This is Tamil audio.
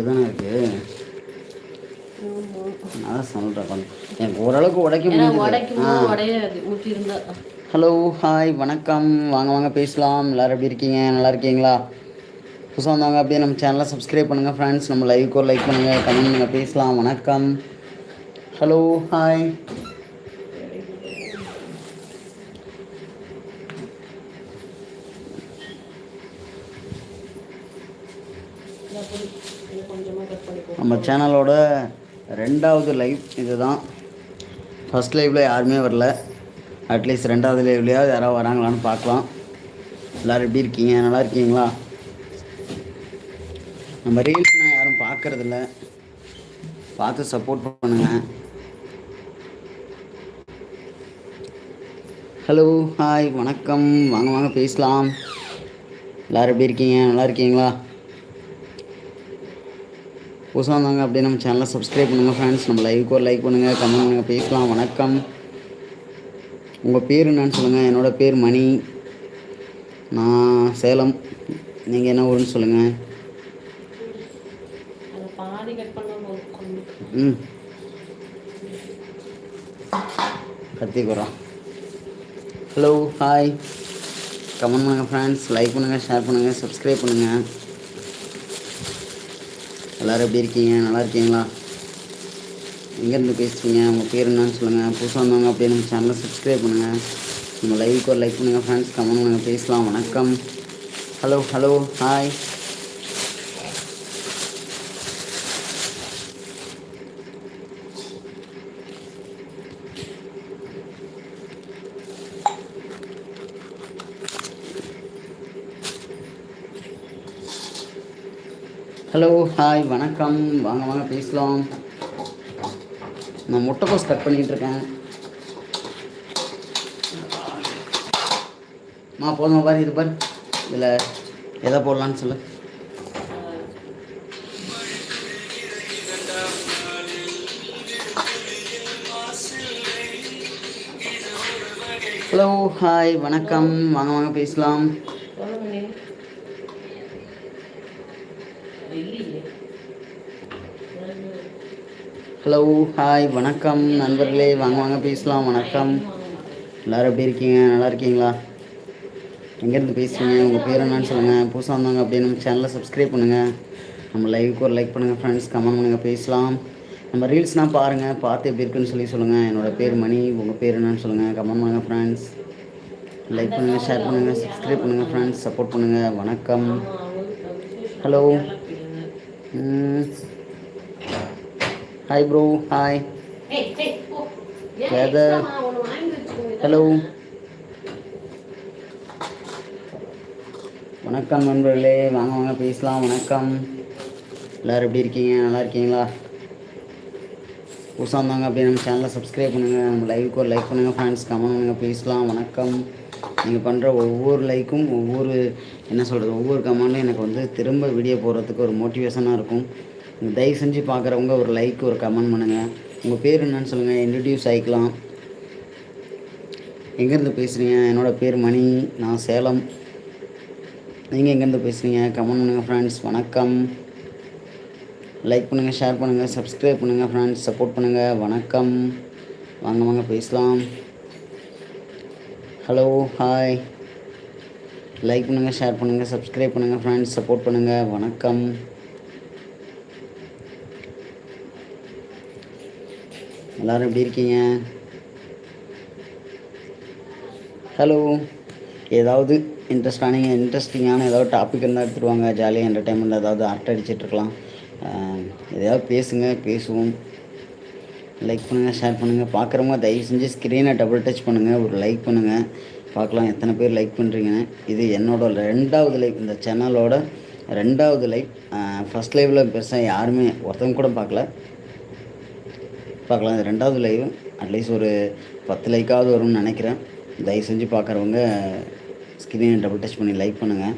இப்படி தானே இருக்குது நான் சொல்கிறேன் எனக்கு ஓரளவுக்கு உடைக்க முடியும் ஹலோ ஹாய் வணக்கம். வாங்க வாங்க பேசலாம். எல்லோரும் எப்படி இருக்கீங்க? நல்லா இருக்கீங்களா? புதுசாக வந்தவங்க அப்படியே நம்ம சேனலை சப்ஸ்கிரைப் பண்ணுங்கள் ஃப்ரெண்ட்ஸ் நம்ம லைக் ஒரு லைக் பண்ணுங்கள் கமெண்ட் பண்ணுங்கள் பேசலாம். வணக்கம். ஹலோ ஹாய் நம்ம சேனலோட ரெண்டாவது லைவ் இதுதான். ஃபஸ்ட் லைவில் யாருமே வரல. அட்லீஸ்ட் ரெண்டாவது லைவ்லையாவது யாராவது வராங்களான்னு பார்க்கலாம். எல்லோரும் எப்படி இருக்கீங்க? நல்லா இருக்கீங்களா? நம்ம ரீல்ஸ்னால் யாரும் பார்க்கறதில்ல. பார்த்து சப்போர்ட் பண்ணுங்கள் ஹலோ ஹாய் வணக்கம். வாங்க வாங்க பேசலாம். எல்லோரும் எப்படி இருக்கீங்க? நல்லா இருக்கீங்களா? புதுசாக வந்தாங்க அப்படியே நம்ம சேனலை சப்ஸ்கிரைப் பண்ணுங்கள் ஃப்ரெண்ட்ஸ் நம்ம லைவுக்கு ஒரு லைக் பண்ணுங்கள் கமெண்ட் பண்ணுங்கள் பேசலாம். வணக்கம். உங்கள் பேர் என்னன்னு சொல்லுங்கள் என்னோடய பேர் மணி. நான் சேலம். நீங்கள் என்ன ஊருன்னு சொல்லுங்கள் ம். கத்திக்குறோம். ஹலோ ஹாய் கமெண்ட் பண்ணுங்கள் ஃப்ரெண்ட்ஸ் லைக் பண்ணுங்கள் ஷேர் பண்ணுங்கள் சப்ஸ்கிரைப் பண்ணுங்கள் எல்லோரும் எப்படி இருக்கீங்க? நல்லா இருக்கீங்களா? எங்கேருந்து பேசுகிறீங்க உங்கள் பேர் என்னன்னு சொல்லுங்கள் புதுசாக வந்தவங்க அப்படியே நம்ம சேனலை சப்ஸ்கிரைப் பண்ணுங்கள் நம்ம லைவுக்கு ஒரு லைக் பண்ணுங்கள் ஃப்ரெண்ட்ஸ் கமெண்ட் பண்ணுங்கள் பேசலாம். வணக்கம். Hello hello hi hello hi வணக்கம். வாங்க வாங்க பேசலாம். நான் முட்டைக்கோஸ் கட் பண்ணிகிட்டு இருக்கேன். மா போதுமா பாரு இது பாரு. இதில் எதை போடலான்னு சொல்லு. ஹலோ ஹாய் வணக்கம். வாங்க வாங்க பேசலாம். ஹலோ ஹாய் வணக்கம். நண்பர்களே வாங்க வாங்க பேசலாம். வணக்கம். எல்லோரும் எப்படி இருக்கீங்க? நல்லா இருக்கீங்களா? எங்கேருந்து பேசுகிறீங்க உங்கள் பேர் என்னன்னு சொல்லுங்கள் புதுசாக வந்தாங்க அப்படின்னு நம்ம சேனலை சப்ஸ்கிரைப் பண்ணுங்கள் நம்ம லைவுக்கு ஒரு லைக் பண்ணுங்கள் ஃப்ரெண்ட்ஸ் கமெண்ட் பண்ணுங்கள் பேசலாம். நம்ம ரீல்ஸ்னால் பாருங்கள் பார்த்து எப்படி இருக்குன்னு சொல்லி சொல்லுங்கள் என்னோடய பேர் மணி உங்கள் பேர் என்னன்னு சொல்லுங்கள் கமெண்ட் பண்ணுங்கள் ஃப்ரெண்ட்ஸ் லைக் பண்ணுங்கள் ஷேர் பண்ணுங்கள் சப்ஸ்கிரைப் பண்ணுங்கள் ஃப்ரெண்ட்ஸ் சப்போர்ட் பண்ணுங்கள் வணக்கம். Hello hi bro hi Weather. Hello வணக்கம் நண்பர்களே. வாங்க வாங்க பேசலாம். வணக்கம். எல்லோரும் எப்படி இருக்கீங்க? நல்லா இருக்கீங்களா? புதுசாக இருந்தாங்க அப்படியே நம்ம சேனலை சப்ஸ்கிரைப் பண்ணுங்கள் நம்ம லைவுக்கு ஒரு லைக் பண்ணுங்கள் ஃப்ரெண்ட்ஸ் கமெண்ட் பண்ணுங்கள் பேசலாம். வணக்கம். நீங்கள் பண்ணுற ஒவ்வொரு லைக்கும் ஒவ்வொரு என்ன சொல்கிறது ஒவ்வொரு கமெண்ட்டும் எனக்கு வந்து திரும்ப வீடியோ போடுறதுக்கு ஒரு மோட்டிவேஷனாக இருக்கும். நீங்கள் தயவு செஞ்சு பார்க்குறவங்க ஒரு லைக் ஒரு கமெண்ட் பண்ணுங்கள் உங்கள் பேர் என்னன்னு சொல்லுங்கள் இன்ட்ரடியூஸ் ஆகிக்கலாம் எங்கேருந்து பேசுகிறீங்க என்னோடய பேர் மணி. நான் சேலம். நீங்கள் எங்கேருந்து பேசுகிறீங்க கமெண்ட் பண்ணுங்கள் ஃப்ரெண்ட்ஸ் வணக்கம். லைக் பண்ணுங்கள் ஷேர் பண்ணுங்கள் சப்ஸ்கிரைப் பண்ணுங்கள் ஃப்ரெண்ட்ஸ் சப்போர்ட் பண்ணுங்கள் வணக்கம். வாங்க வாங்க பேசலாம். ஹலோ ஹாய் லைக் பண்ணுங்கள் ஷேர் பண்ணுங்கள் சப்ஸ்கிரைப் பண்ணுங்கள் ஃப்ரெண்ட்ஸ் சப்போர்ட் பண்ணுங்கள் வணக்கம். எல்லோரும் எப்படி இருக்கீங்க? ஹலோ ஏதாவது இன்ட்ரெஸ்டான இன்ட்ரெஸ்டிங்கான ஏதாவது டாபிக் இருந்தால் எடுத்துருவாங்க ஜாலியாக என்டர்டைன்மெண்ட் ஏதாவது அரட்டை அடிச்சிட்ருக்கலாம் எதையாவது பேசுங்க பேசுவோம். லைக் பண்ணுங்கள் ஷேர் பண்ணுங்கள் பார்க்குறவங்க தயவு செஞ்சு ஸ்க்ரீனை டபுள் டச் பண்ணுங்கள் ஒரு லைக் பண்ணுங்கள் பார்க்கலாம் எத்தனை பேர் லைக் பண்ணுறீங்கன்னு இது என்னோட ரெண்டாவது லைவ் இந்த சேனலோட ரெண்டாவது லைவ் ஃபஸ்ட் லைவில் பெருசாக யாருமே ஒருத்தவங்க கூட பார்க்கல. பார்க்கலாம் இது ரெண்டாவது லைவ் அட்லீஸ்ட் ஒரு பத்து லைக்காவது வரும்னு நினைக்கிறேன். தயவு செஞ்சு பார்க்குறவங்க ஸ்க்ரீனை டபுள் டச் பண்ணி லைக் பண்ணுங்கள்